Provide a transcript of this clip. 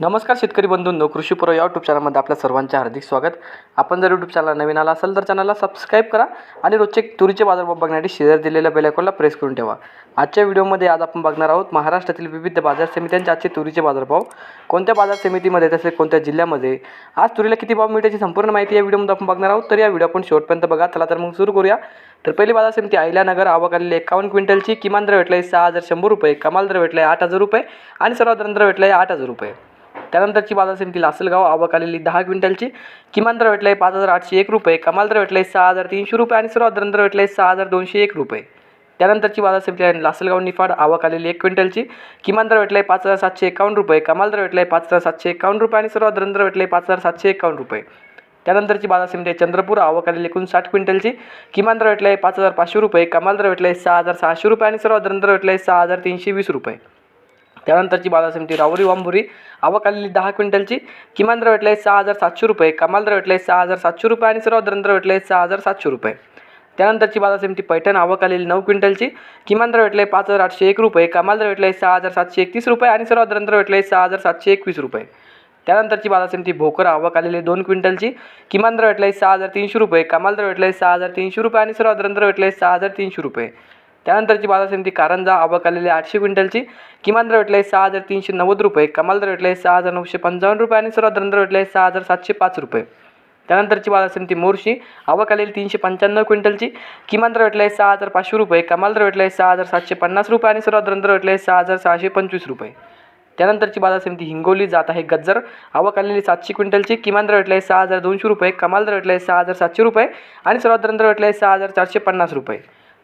नमस्कार शेतकरी बंधूंनो कृषी पूर्व या यूट्यूब चॅनलमध्ये आपल्या सर्वांचे हार्दिक स्वागत. आपण जर यूट्यूब चॅनल नवीन आला असेल तर चॅनलला सबस्क्राईब करा आणि रोजचे तुरीचे बाजारभाव बघण्यासाठी शेजार दिलेल्या बेलायकॉनला प्रेस करून ठेवा. आजच्या व्हिडिओमध्ये आज आपण बघणार आहोत महाराष्ट्रातील विविध बाजार समित्यांचे आजचे तुरीचे बाजारभाव. कोणत्या बाजार समितीमध्ये तसेच कोणत्या जिल्ह्यामध्ये? आज तुरीला किती भाव मिळते संपूर्ण माहिती या व्हिडिओमध्ये आपण बघणार आहोत. तर या व्हिडिओ आपण शेवटपर्यंत बघा. चला तर मग सुरू करूया. तर पहिली बाजार समिती अहिल्यानगर आवक आलेली एकावन्न क्विंटलची किमान दर भेटला आहे सहा हजार शंभर रुपये कमाल दर भेटला आहे आठ हजार रुपये आणि सर्वात दर भेटला आहे आठ हजार रुपये. त्यानंतरची बाजार समिती लासलगाव आवक आलेली दहा क्विंटलची. किमान दर भेटला आहे पाच हजार आठशे एक रुपये. कमाल दर भेटला आहे सहा हजार तीनशे रुपये आणि सर्वात दर भेटला आहे सहा हजार दोनशे एक रुपये. त्यानंतरची बाजार समिती आहे लासलगाव निफाड आवक आलेली एक क्विंटलची. किमान दर भेटला आहे पाच हजार सातशे एकावन्न रुपये. कमाल दर भेटला आहे पाच हजार सातशे एकावन्न रुपये आणि सर्वात दर भेटला आहे पाच हजार सातशे एकावन्न रुपये. त्यानंतरची बाजार समिती आहे चंद्रपूर आवक आलेली एकूण साठ क्विंटलची. किमान दर भेटला आहे पाच हजार पाचशे रुपये. कमाल दर भेटला आहे सहा हजार सहाशे रुपये आणि सर्वात दर भेटला आहे सहा हजार तीनशे वीस रुपये. त्यानंतरची बाजार समिती रावरी वांबुरी. आवक आलेली दहा क्विंटलची. किमान दर भेटला आहे सहा हजार सातशे रुपये. कमाल दर भेटला आहे सहा हजार सातशे रुपये आणि सर्वात दर भेटला आहे सहा हजार सातशे रुपये. त्यानंतरची बाजार समिती पैठण आवक आलेली नऊ क्विंटलची. किमान दर भेटला आहे पाच हजार आठशे एक रुपये. कमाल दर भेटला आहे सहा हजार सातशे एकतीस रुपये आणि सर्वात दर भेटला आहे सहा हजार सातशे एकवीस रुपये. त्यानंतरची बाजार समिती भोकर आवक आलेली दोन क्विंटलची. किमान दर भेटला आहे सहा हजार तीनशे रुपये. कमाल दर भेटला आहे सहा हजार तीनशे रुपये आणि सर्वात दर भेटला आहे सहा हजार तीनशे रुपये. त्यानंतरची बाजार समिती कारंजा आवक आलेली आठशे क्विंटलची किमान दर भेटला आहे सहा हजार तीनशे नव्वद रुपये कमाल दर भेटला आहे सहा हजार नऊशे पंचावन्न रुपये आणि सर्वात दर भेटला आहे सहा हजार सातशे पाच रुपये. त्यानंतरची बाजार समिती मोर्शी आवक आलेली तीनशे पंच्याण्णव क्विंटलची किमान दर भेटला आहे सहा हजार पाचशे रुपये कमाल दर भेटला आहे सहा हजार सातशे पन्नास रुपये आणि सर्वात दर भेटला आहे सहा हजार सहाशे पंचवीस रुपये. त्यानंतरची बाजार समिती हिंगोली जात आहे गज्जर आवक आलेली सातशे क्विंटलची किमान दर भेटला आहे सहा हजार दोनशे रुपये कमाल दर भेटला आहे सहा हजार सातशे रुपये आणि सर्वात दर भेटला आहे सहा हजार चारशे पन्नास रुपये.